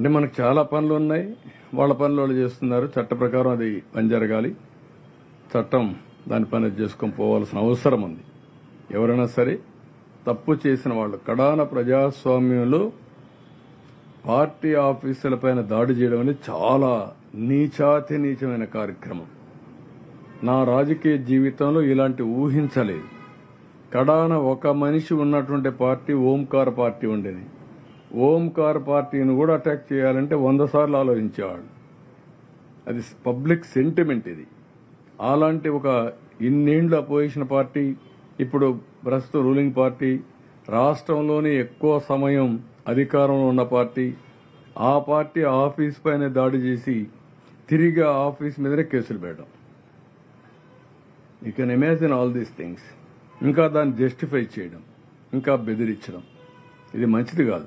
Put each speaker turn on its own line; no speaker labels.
అంటే మనకు చాలా పనులు ఉన్నాయి. వాళ్ళ పనులు వాళ్ళు చేస్తున్నారు. చట్ట ప్రకారం అది పని జరగాలి. చట్టం దాని పని చేసుకొని పోవాల్సిన అవసరం ఉంది. ఎవరైనా సరే తప్పు చేసిన వాళ్ళు కడాన ప్రజాస్వామ్యంలో పార్టీ ఆఫీసులపైన దాడి చేయడం అనేది చాలా నీచాతి నీచమైన కార్యక్రమం. నా రాజకీయ జీవితంలో ఇలాంటి ఊహించలేదు. కడాన ఒక మనిషి ఉన్నటువంటి పార్టీ ఓంకార పార్టీ ఉండేది. ఓంకార్ పార్టీని కూడా అటాక్ చేయాలంటే వంద సార్లు ఆలోచించేవాడు. అది పబ్లిక్ సెంటిమెంట్ ఇది. అలాంటి ఒక ఇన్నేండ్లు అపోజిషన్ పార్టీ ఇప్పుడు ప్రస్తుత రూలింగ్ పార్టీ రాష్ట్రంలోనే ఎక్కువ సమయం అధికారంలో ఉన్న పార్టీ ఆ పార్టీ ఆఫీస్ పైన దాడి చేసి తిరిగి ఆఫీస్ మీదనే కేసులు పెట్టడం. You can imagine all these things ఇంకా దాన్ని జస్టిఫై చేయడం. ఇంకా బెదిరించడం. ఇది మంచిది కాదు.